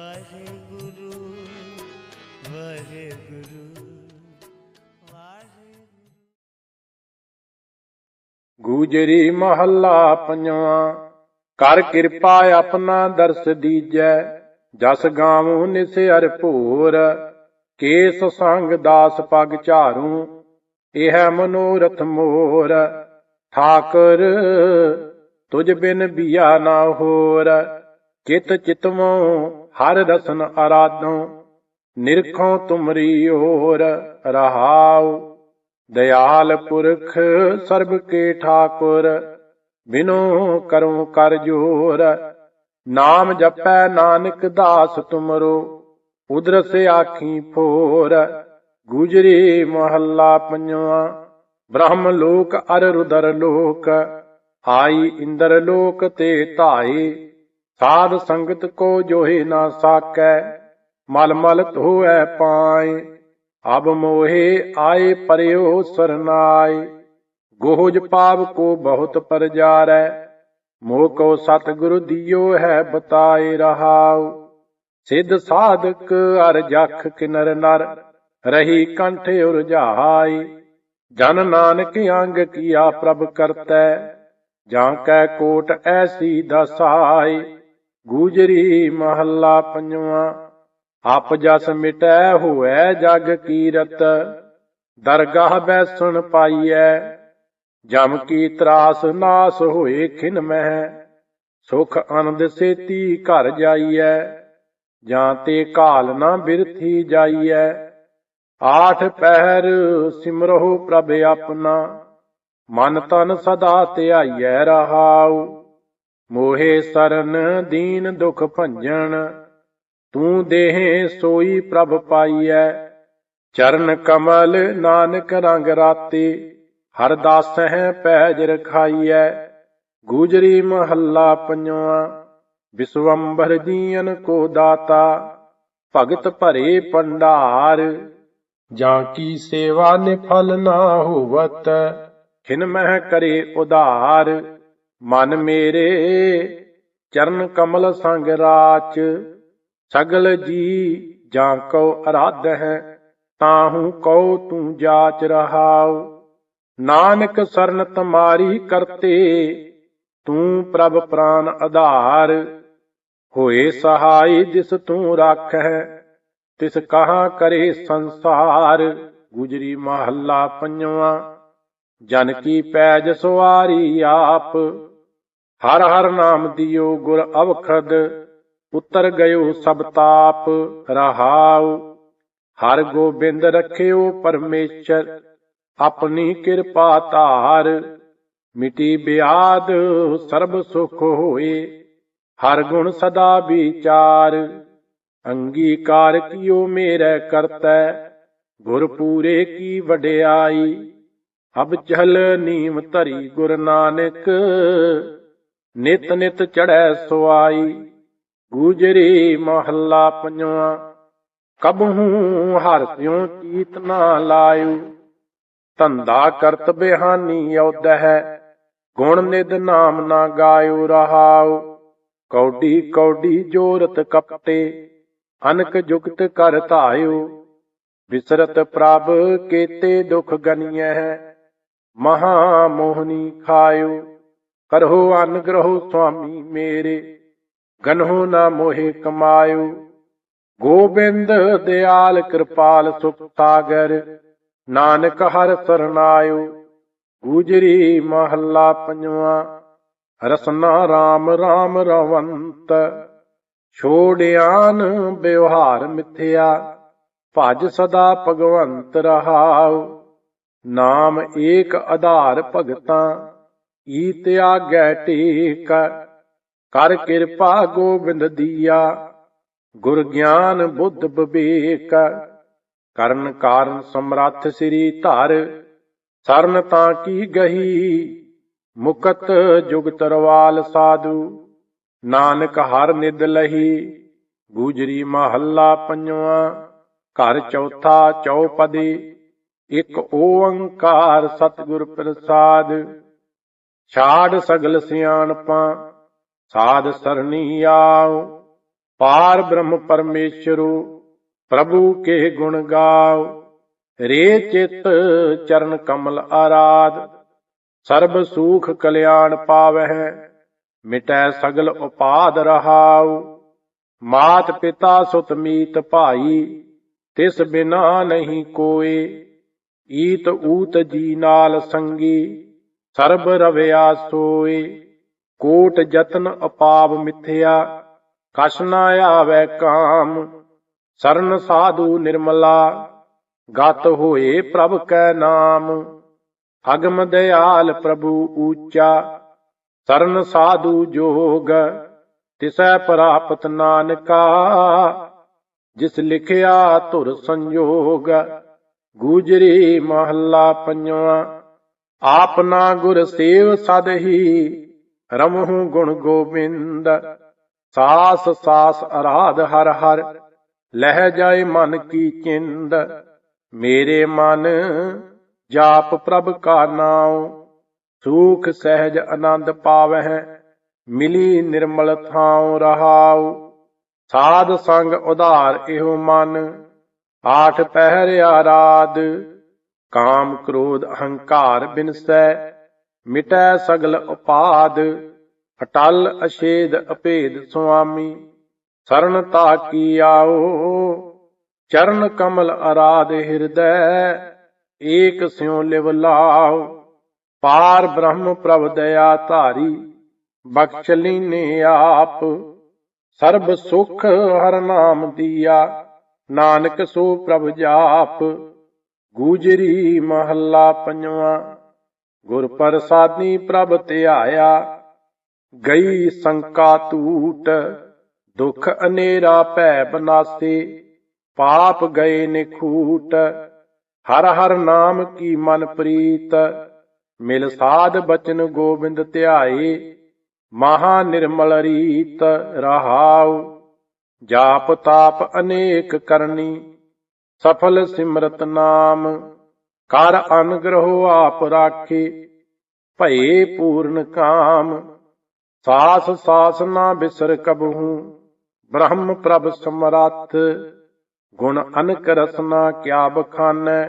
ਵਾਹਿਗੁਰੂ ਵਾਹਿਗੁਰੂ ਗੂਜਰੀ ਮਹੱਲਾ ਪੰਜਵਾਂ, ਕਰ ਕਿਰਪਾ ਆਪਣਾ ਦਰਸ ਦੀਜੈ, ਜਸ ਗਾਵੂ ਨਿਸਿਰ ਭੋਰ, ਕੇਸ ਸੰਗ ਦਾਸ ਪਗ ਝਾਰੂ, ਇਹ ਮਨੋਰਥ ਮੋਰ। ਠਾਕਰ ਤੁਝ ਬਿਨ ਬੀਆ ਨਾ ਹੋਰ, ਚਿਤ ਚਿਤਵੋਂ ਹਰ ਰਸਨ ਅਰਾਧੋ ਨਿਰਖੋ ਤੁਮਰੀ ਓਰ ਰਹਾਉ। ਦਇਆਲ ਪੁਰਖ ਸਰਬ ਕੇ ਠਾਕੁਰ, ਬਿਨੋ ਕਰਉ ਕਰ ਜੋਰ। ਨਾਮ ਜਪੈ ਨਾਨਕ ਦਾਸ ਤੁਮਰੋ, ਉਦਰਸ ਆਖੀ ਫੋਰ। ਗੁਜਰੀ ਮਹੱਲਾ ਪੰਜਵਾ, ਬ੍ਰਹਮ ਲੋਕ ਅਰ ਰੁਦਰ ਲੋਕ। ਆਈ ਇੰਦਰ ਲੋਕ ਤੇ ਧਾਈ ਸਾਧ ਸੰਗਤ ਕੋ ਜੋਹੇ ਨਾ ਸਾਕੈ, ਮਲ ਮਲ ਧੋਐ ਪਾਏ। ਅਬ ਮੋਹਿ ਆਏ ਪਰਿਓ ਸਰਨਾਈ ਗੋਹਜ ਪਾਪ ਕੋ ਬਹੁਤ ਪਰਜਾਰੈ, ਮੋਹ ਕੋ ਸਤਿਗੁਰੂ ਦਿਓ ਹੈ ਬਤਾਏ ਰਹਾਉ। ਸਿੱਧ ਸਾਧਕ ਅਰ ਜਖ ਕਿਨਰ ਨਰ, ਰਹੀ ਕੰਠ ਉਰਝਾਈ ਜਨ ਨਾਨਕ ਅੰਗ ਕੀਆ ਪ੍ਰਭ ਕਰਤੈ, ਜਾਂ ਕੈ ਕੋਟ ਐਸੀ ਦਸਾਈ ਗੂਜਰੀ ਮਹੱਲਾ ਪੰਜਵਾਂ। ਆਪ ਜਸ ਮਿਟੈ ਹੋਐ ਜਗ ਕੀਰਤ, ਦਰਗਾਹ ਬੈਸਣ ਪਾਈਐ। ਜਮ ਕੀ ਤਰਾਸ ਨਾਸ ਹੋਏ ਖਿਨ ਮਹਿ, ਸੁਖ ਅਨੰਦ ਸੇਤੀ ਘਰ ਜਾਈਐ। ਜਾਂ ਤੇ ਕਾਲ ਨਾ ਬਿਰਥੀ ਜਾਈਐ। ਆਠ ਪਹਿਰ ਸਿਮਰਹੁ ਪ੍ਰਭ ਆਪਣਾ, ਮਨ ਤਨ ਸਦਾ ਧਿਆਈਐ ਰਹਾਉ। ਮੋਹੇ ਸਰਨ ਦੀਨ ਦੁਖ ਭੰਜਨ ਤੂੰ ਦੇਹ ਸੋਈ ਪ੍ਰਭ ਪਾਈਐ। ਚਰਨ ਕਮਲ ਨਾਨਕ ਰੰਗ ਰਾਤੀ, ਹਰ ਦਾਸ ਹੈ ਪੈਜ ਰਖਾਈਐ। ਗੂਜਰੀ ਮਹੱਲਾ ਪੰਜਵਾ ਵਿਸਵੰਭਰ ਜੀਨ ਕੋ ਦਾਤਾ, ਭਗਤ ਭਰੇ ਪੰਡਾਰ ਜਾਂ ਕੀ ਸੇਵਾ ਨਿਫਲ ਨਾ ਹੋਵਤ, ਖਿਨ ਮਹਿ ਕਰੇ ਉਧਾਰ। ਮਨ ਮੇਰੇ ਚਰਨ ਕਮਲ ਸੰਗ ਰਾਚ, ਸਗਲ ਜੀ ਜਾਂ ਕੋ ਅਰਾਧ ਹੈ, ਤਾਹੂ ਕਉ ਤੂੰ ਜਾਚ ਰਹਾਉ। ਨਾਨਕ ਸਰਨ ਤੁਮਾਰੀ ਕਰਤੇ, ਤੂੰ ਪ੍ਰਭ ਪ੍ਰਾਨ ਆਧਾਰ। ਹੋਏ ਸਹਾਈ ਜਿਸ ਤੂੰ ਰਾਖੈ ਤਿਸ ਕਹਾ ਕਰੇ ਸੰਸਾਰ। ਗੁਜਰੀ ਮਹੱਲਾ ਪੰਜਵਾ, ਜਨ ਕੀ ਪੈਜ ਸਵਾਰੀ ਆਪ ਹਰ ਹਰ ਨਾਮ ਦਿਓ ਗੁਰ ਅਵਖਦ, ਉਤਰ ਗਇਓ ਸਭ ਤਾਪ, ਰਹਾਉ। ਹਰ ਗੋਬਿੰਦ ਰਖਿਓ ਪਰਮੇਸ਼ਰ, ਆਪਣੀ ਕਿਰਪਾ ਧਾਰ। ਮਿਟੀ ਬਿਆਦ ਸਰਬ ਸੁਖ ਹੋਏ, ਹਰ ਗੁਣ ਸਦਾ ਵਿਚਾਰ। ਅੰਗੀਕਾਰ ਕੀਓ ਮੇਰੇ ਕਰਤੈ, ਗੁਰ ਪੂਰੇ ਕੀ ਵਡਿਆਈ। ਅਬ ਚਲ ਨੀਮ ਧਰੀ ਗੁਰ ਨਾਨਕ ਨਿਤ ਨਿਤ ਚੜੈ ਸੁਆਈ ਗੂਜਰੀ ਮਹੱਲਾ ਪੰਜਵਾ। ਕਬਹੂ ਹਰ ਸਿਉ ਚੀਤ ਨਾ ਲਾਇਓ ਧੰਦਾ ਕਰਤ ਬਿਹਾਨੀ ਔਦਹਿ। ਗੁਣ ਨਿਦ ਨਾਮ ਨਾ ਗਾਇਓ ਰਹਾਉ। ਕੌਡੀ ਕੌਡੀ ਜੋਰਤ ਕਪਤੇ ਅਨਕ ਜੁਗਤ ਕਰ ਧਾਇਓ ਵਿਸਰਤ ਪ੍ਰਭ ਕੇਤੇ ਦੁਖ ਗਨੀਐ। ਮਹਾ ਮੋਹਨੀ ਖਾਇਓ ਕਰਹੁ ਅਨਗ੍ਰਹੁ ਸੁਆਮੀ ਮੇਰੇ, ਗਨਹੁ ਨਾ ਮੋਹਿ ਕਮਾਇਓ ਗੋਬਿੰਦ ਦਿਆਲ ਕਿਰਪਾਲ ਸੁਖ ਸਾਗਰ, ਨਾਨਕ ਹਰ ਸਰਨਾਇਓ ਗੁਜਰੀ ਮਹੱਲਾ ਪੰਜਵਾ, ਰਸਨਾ RAM RAM ਰਵੰਤ। ਛੋੜਿਆਨ ਬਿਵਹਾਰ ਮਿਥਿਆ, ਭਜ ਸਦਾ ਭਗਵੰਤ ਰਹਾਉ। ਨਾਮ ਏਕ ਆਧਾਰ ਭਗਤਾਂ ਈਤ ਆਗੈ ਟੇਕ, ਕਰ ਕਿਰਪਾ ਗੋਬਿੰਦ ਦੀਆ, ਗੁਰ ਗਿਆਨ ਬੁੱਧ ਵਿਵੇਕ ਕਰਨ ਕਾਰਨ ਸਮਰੱਥ ਸ੍ਰੀ ਧਰ, ਸਰਨ ਤਾਂ ਕੀ ਗਹੀ, ਮੁਕਤ ਜੁਗ ਤਰਵਾਲ ਸਾਧੂ। ਨਾਨਕ ਹਰ ਨਿਦ ਲਹੀ, ਗੂਜਰੀ ਮਹੱਲਾ ਪੰਜਵਾ, ਘਰ ਚੌਥਾ ਚੌਪਦੀ, ਇੱਕ ਓੰਕਾਰ ਸਤਿਗੁਰ ਪ੍ਰਸਾਦ। ਛਾੜ ਸਗਲ ਸਿਆਣਪਾਂ, ਸਾਧ ਸਰਣੀ ਆਓ। ਪਾਰ ਬ੍ਰਹਮ ਪਰਮੇਸ਼ਰੂ, ਪ੍ਰਭੂ ਕੇ ਗੁਣ ਗਾਓ। ਰੇ ਚਿਤ ਚਰਨ ਕਮਲ ਆਰਾਧ, ਸਰਬ ਸੂਖ ਕਲਿਆਣ ਪਾਵਹਿ, ਮਿਟੈ ਸਗਲ ਉਪਾਦ ਰਹਾਉ। ਮਾਤ ਪਿਤਾ ਸੁਤ ਮੀਤ ਭਾਈ, ਤਿਸ ਬਿਨਾ ਨਹੀਂ ਕੋਏ। ਈਤ ਊਤ ਜੀ ਨਾਲ ਸੰਗੀ। ਸਰਬ ਰਵਿਆ ਸੋਏ ਕੋਟ ਜਤਨ ਅਪਾਵ ਮਿਥਿਆ, ਕਛ ਨਾ ਆਵੈ ਕਾਮ ਸਰਨ ਸਾਧੂ ਨਿਰਮਲਾ, ਗਤ ਹੋਏ ਪ੍ਰਭ ਕੈ ਨਾਮ ਅਗਮ ਦਿਆਲ ਪ੍ਰਭੂ ਊਚਾ ਸਰਨ ਸਾਧੂ ਜੋਗ, ਤਿਸੈ ਪ੍ਰਾਪਤ ਨਾਨਕਾ, ਜਿਸ ਲਿਖਿਆ ਧੁਰ ਸੰਜੋਗ ਗੂਜਰੀ ਮਹੱਲਾ ਪੰਜਵਾ। ਆਪਨਾ ਗੁਰ ਸੇਵ ਸਦ ਹੀ ਰਮਹੁ ਗੁਣ ਗੋਬਿੰਦ। ਸਾਸ ਸਾਸ ਅਰਾਧ ਹਰ ਹਰ, ਲਹਿ ਜਾਏ ਮਨ ਕੀ ਚਿੰਦ। ਮੇਰੇ ਮਨ ਜਾਪ ਪ੍ਰਭ ਕਾ ਨਾਉ, ਸੂਖ ਸਹਿਜ ਆਨੰਦ ਪਾਵਹਿ, ਮਿਲੀ ਨਿਰਮਲ ਥਾਉ ਰਹਾਉ। ਸਾਧ ਸੰਗ ਉਧਾਰ ਇਹੋ ਮਨ, ਆਠ ਪਹਿਰਿਆ ਰਾਦ ਕਾਮ ਕ੍ਰੋਧ ਅਹੰਕਾਰ ਬਿਨਸੈ, ਮਿਟੈ ਸਗਲ ਉਪਾਦ, ਅਟਲ ਅਛੇਦ ਅਪੇਦ ਸੁਆਮੀ। ਸਰਣਤਾ ਕੀ ਆਓ, ਚਰਨ ਕਮਲ ਅਰਾਧ ਹਿਰਦੈ, ਏਕ ਸਿਉ ਲਿਵ ਲਾਉ ਪਾਰ ਬ੍ਰਹਮ ਪ੍ਰਭ ਦਇਆ ਧਾਰੀ, ਬਖਸ਼ ਲੀਨੇ ਆਪ। ਸਰਬ ਸੁਖ ਹਰ ਨਾਮ ਦੀਆ, ਨਾਨਕ ਸੋ ਪ੍ਰਭ ਜਾਪ। ਗੂਜਰੀ ਮਹੱਲਾ ਪੰਜਵਾ। ਗੁਰ ਪ੍ਰਸਾਦੀ ਪ੍ਰਭ ਧਿਆਇਆ, ਗਈ ਸੰਕਾ ਟੂਟ ਦੁਖ ਅਨੇਰਾ ਭੈ ਬਨਾਸੇ, ਪਾਪ ਗਏ ਨਿਖੂਟ, ਹਰ ਹਰ ਨਾਮ ਕੀ ਮਨ ਪ੍ਰੀਤ, ਮਿਲ ਸਾਧ ਬਚਨ ਗੋਬਿੰਦ ਧਿਆਏ, ਮਹਾ ਨਿਰਮਲ ਰੀਤ ਰਹਾਉ, ਜਾਪ ਤਾਪ ਅਨੇਕ ਕਰਨੀ ਸਫਲ ਸਿਮਰਤ ਨਾਮ। ਕਰ ਅਨਗ੍ਰਹੋ ਆਪ ਰਾਖੇ, ਭਏ ਪੂਰਨ ਕਾਮ। ਸਾਸ ਸਾਸ ਨਾ ਬਿਸਰ ਕਬਹੂ, ਬ੍ਰਹਮ ਪ੍ਰਭ ਸਮਰੱਥ। ਗੁਣ ਅਨਕ ਰਸਨਾ ਕਿਆ ਬਖਾਨੈ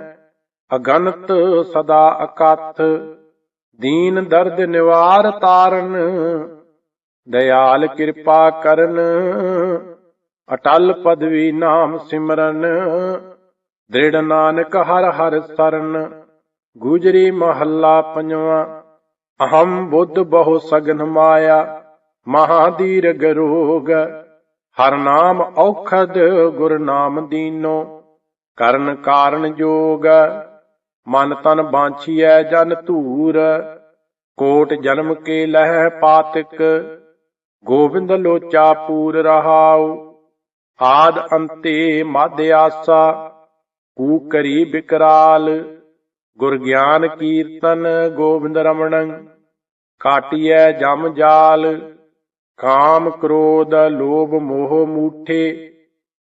ਅਗਨਤ ਸਦਾ ਅਕਥ। ਦੀਨ ਦਰਦ ਨਿਵਾਰ ਤਾਰਨ ਦਇਆਲ ਕਿਰਪਾ ਕਰਨ। ਅਟਲ ਪਦਵੀ ਨਾਮ ਸਿਮਰਨ। ਦ੍ਰਿੜ ਨਾਨਕ ਹਰ ਹਰ ਸਰਨ ਗੁਜਰੀ ਮਹੱਲਾ ਪੰਜਵਾ। ਅਹੰ ਬੁੱਧ ਬਹੁ ਸਗਨ ਮਾਇਆ ਮਹਾਦੀਰਗ ਰੋਗ। ਹਰ ਨਾਮ ਔਖਦ ਗੁਰ ਨਾਮ ਦੀਨੋ, ਕਰਨ ਕਾਰਨ ਜੋਗ। ਮਨ ਤਨ ਬਾਂਛੀਐ ਜਨ ਧੂਰ, ਕੋਟ ਜਨਮ ਕੇ ਲਹਿ ਪਾਤਿਕ। ਗੋਬਿੰਦ ਲੋਚਾ ਪੂਰ ਰਹਾਉ, ਆਦ ਅੰਤੇ ਮਧ ਆਸਾ। ਕੂ ਕਰੀ ਬਿਕਰਾਲ, ਗੁਰ ਗਿਆਨ ਕੀਰਤਨ ਗੋਬਿੰਦ ਰਮਣੰ, ਕਾਟਿਐ ਜਮ ਜਾਲ, ਕਾਮ ਕ੍ਰੋਧ ਲੋਭ ਮੋਹ ਮੂਠੇ,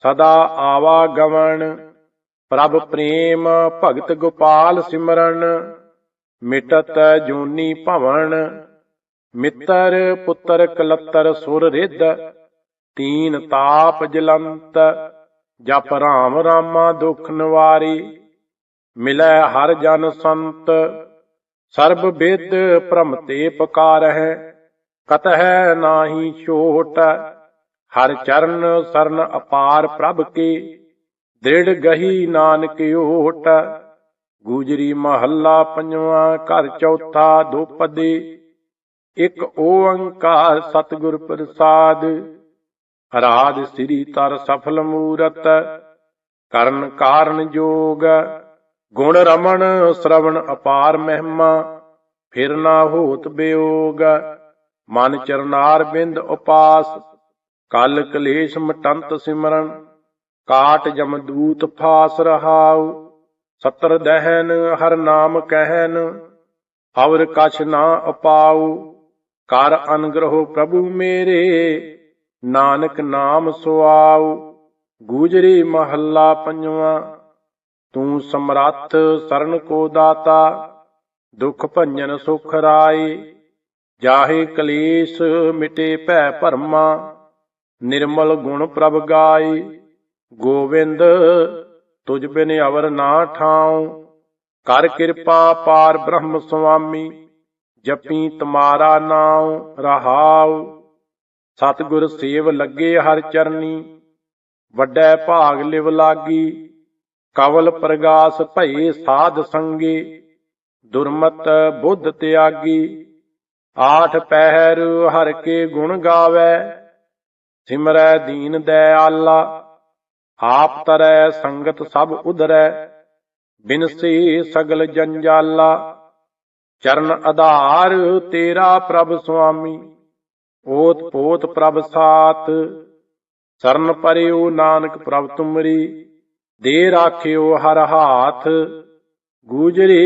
ਸਦਾ ਆਵਾ ਗਵਣ, ਪ੍ਰਭ ਪ੍ਰੇਮ ਭਗਤ ਗੋਪਾਲ ਸਿਮਰਨ, ਮਿਟਤ ਜੂਨੀ ਭਵਨ, ਮਿੱਤਰ ਪੁੱਤਰ ਕਲੱਤਰ ਸੁਰ ਰਿੱਧ, ਤੀਨ ਤਾਪ ਜਲੰਤ ਜਪ ਰਾਮ, ਰਾਮਾ ਦੁਖ ਨਿਵਾਰੀ, ਮਿਲੈ ਹਰ ਜਨ ਸੰਤ। ਸਰਬ ਵਿਦ ਭ੍ਰਮ ਤੇ ਪੁਕਾਰਹਿ, ਕਤਹਿ ਨਾਹੀ ਛੋਟ। ਹਰ ਚਰਨ ਸਰਨ ਅਪਾਰ ਪ੍ਰਭ ਕੇ, ਦ੍ਰਿੜ ਗਹੀ ਨਾਨਕ ਓਟ। ਗੂਜਰੀ ਮਹੱਲਾ ਪੰਜਵਾਂ, ਘਰ ਚੌਥਾ ਦੁਪਦੇ। ਇੱਕ ਓੰਕਾਰ ਸਤਿਗੁਰ ਪ੍ਰਸਾਦ। ਰਾਜ ਸ੍ਰੀ ਤਰ ਸਫਲ ਮੂਰਤ, ਕਰਨ ਕਾਰਨ ਜੋਗ, ਗੁਣ ਰਮਣ ਸ਼ਰਵਣ ਅਪਾਰ ਮਹਿਮਾ, ਫਿਰ ਨਾ ਹੋਤ ਬਿਯੋਗ ਮਨ ਚਰਨਾਰ ਬਿੰਦ ਉਪਾਸ, ਕਲ ਕਲੇਸ਼ ਮਟੰਤ ਸਿਮਰਨ, ਕਾਟ ਜਮਦੂਤ ਫਾਸ ਰਹਾਉ, ਸਤਰ ਦਹਿਨ ਹਰ ਨਾਮ ਕਹਿਨ ਅਵਰ ਕਛ ਨਾ ਅਪਾਉ, ਕਰ ਅਨਗ੍ਰਹੋ ਪ੍ਰਭੂ ਮੇਰੇ ਨਾਨਕ ਨਾਮ ਸੁਆਉ ਗੂਜਰੀ ਮਹੱਲਾ ਪੰਜਵਾ। ਤੂੰ ਸਮਰੱਥ ਸਰਨ ਕੋ ਦਾਤਾ, ਦੁਖ ਭੰਜਨ ਸੁਖ ਰਾਏ। ਜਾਹੇ ਕਲੇਸ਼ ਮਿਟੇ ਭੈ ਭਰਮਾ, ਨਿਰਮਲ ਗੁਣ ਪ੍ਰਭ ਗਾਈ ਗੋਵਿੰਦ ਤੁਝ ਬਿਨ ਅਵਰ ਨਾ ਠਾਉ। ਕਰ ਕਿਰਪਾ ਪਾਰ ਬ੍ਰਹਮ ਸੁਆਮੀ, ਜਪੀ ਤਮਾਰਾ ਨਾਉ, ਰਹਾਉ। ਸਤਿਗੁਰ ਸੇਵ ਲੱਗੇ ਹਰ ਚਰਨੀ, ਵੱਡੈ ਭਾਗ ਲਿਵ ਲਾਗੀ, ਕਵਲ ਪ੍ਰਗਾਸ ਭਈ ਸਾਧ ਸੰਗੇ, ਦੁਰਮਤ ਬੁੱਧ ਤਿਆਗੀ, ਆਠ ਪਹਿਰ ਹਰ ਕੇ ਗੁਣ ਗਾਵੇ, ਸਿਮਰੈ ਦੀਨ ਦਇਆਲਾ ਆਪ ਤਰੈ ਸੰਗਤ ਸਭ ਉਧਰੈ ਬਿਨਸੀ ਸਗਲ ਜੰਜਾਲਾ, ਚਰਨ ਆਧਾਰ ਤੇਰਾ ਪ੍ਰਭ ਸੁਆਮੀ। ਓਤ ਪੋਤ ਪ੍ਰਭ ਸਾਤ ਸਰਨ ਪਰਿਓ ਨਾਨਕ ਪ੍ਰਭ ਤੁਮਰੀ ਦੇ ਰਾਖਿਓ ਹਰ ਹਾਥ ਗੂਜਰੇ